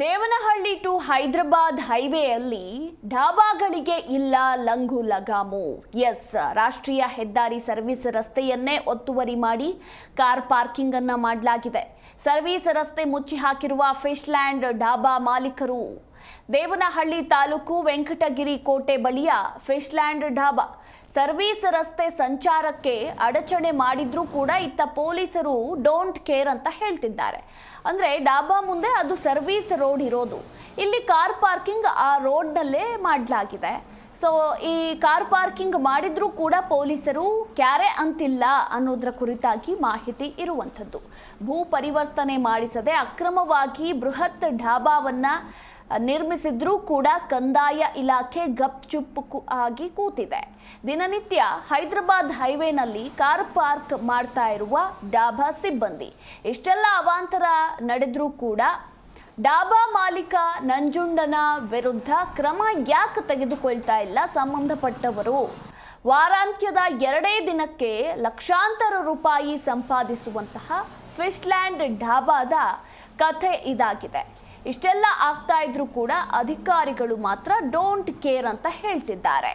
Devanahalli to Hyderabad ಹೈವೇಯಲ್ಲಿ ಡಾಬಾಗಳಿಗೆ ಇಲ್ಲ ಲಂಗು ಲಗಾಮು. ಎಸ್, ರಾಷ್ಟ್ರೀಯ ಹೆದ್ದಾರಿ ಸರ್ವಿಸ್ ರಸ್ತೆಯನ್ನೇ ಒತ್ತುವರಿ ಮಾಡಿ ಕಾರ್ ಪಾರ್ಕಿಂಗ್ ಅನ್ನ ಮಾಡಲಾಗಿದೆ. ಸರ್ವಿಸ್ ರಸ್ತೆ ಮುಚ್ಚಿ ಹಾಕಿರುವ ಫಿಶ್ಲ್ಯಾಂಡ್ ಡಾಬಾ ಮಾಲೀಕರು ದೇವನಹಳ್ಳಿ ತಾಲೂಕು ವೆಂಕಟಗಿರಿ ಕೋಟೆ ಬಳಿಯ ಫಿಶ್ಲ್ಯಾಂಡ್ ಢಾಬಾ ಸರ್ವಿಸ್ ರಸ್ತೆ ಸಂಚಾರಕ್ಕೆ ಅಡಚಣೆ ಮಾಡಿದ್ರೂ ಕೂಡ ಇತ್ತ ಪೊಲೀಸರು ಡೋಂಟ್ ಕೇರ್ ಅಂತ ಹೇಳ್ತಿದ್ದಾರೆ. ಅಂದ್ರೆ ಡಾಬಾ ಮುಂದೆ ಅದು ಸರ್ವಿಸ್ ರೋಡ್ ಇರೋದು. ಇಲ್ಲಿ ಕಾರ್ ಪಾರ್ಕಿಂಗ್ ಆ ರೋಡ್ನಲ್ಲೇ ಮಾಡಲಾಗಿದೆ. ಸೊ ಈ ಕಾರ್ ಪಾರ್ಕಿಂಗ್ ಮಾಡಿದ್ರೂ ಕೂಡ ಪೊಲೀಸರು ಕ್ಯಾರೆ ಅಂತಿಲ್ಲ ಅನ್ನೋದ್ರ ಕುರಿತಾಗಿ ಮಾಹಿತಿ ಇರುವಂಥದ್ದು. ಭೂ ಪರಿವರ್ತನೆ ಮಾಡಿಸದೆ ಅಕ್ರಮವಾಗಿ ಬೃಹತ್ ಢಾಬಾವನ್ನ ನಿರ್ಮಿಸಿದ್ರೂ ಕೂಡ ಕಂದಾಯ ಇಲಾಖೆ ಗಪ್ ಚುಪ್ ಕು- ಆಗಿ ಕೂತಿದೆ. ದಿನನಿತ್ಯ ಹೈದರಾಬಾದ್ ಹೈವೇನಲ್ಲಿ ಕಾರ್ ಪಾರ್ಕ್ ಮಾಡ್ತಾ ಇರುವ ಡಾಬಾ ಸಿಬ್ಬಂದಿ. ಇಷ್ಟೆಲ್ಲ ಅವಾಂತರ ನಡೆದ್ರೂ ಕೂಡ ಡಾಬಾ ಮಾಲೀಕ ನಂಜುಂಡನ ವಿರುದ್ಧ ಕ್ರಮ ಯಾಕೆ ತೆಗೆದುಕೊಳ್ತಾ ಇಲ್ಲ ಸಂಬಂಧಪಟ್ಟವರು? ವಾರಾಂತ್ಯದ ಎರಡೇ ದಿನಕ್ಕೆ ಲಕ್ಷಾಂತರ ರೂಪಾಯಿ ಸಂಪಾದಿಸುವಂತಹ ಫಿಶ್ಲ್ಯಾಂಡ್ ಡಾಬಾದ ಕಥೆ ಇದಾಗಿದೆ. ಇಷ್ಟೆಲ್ಲ ಆಗ್ತಾ ಇದ್ರೂ ಕೂಡ ಅಧಿಕಾರಿಗಳು ಮಾತ್ರ ಡೋಂಟ್ ಕೇರ್ ಅಂತ ಹೇಳ್ತಿದ್ದಾರೆ.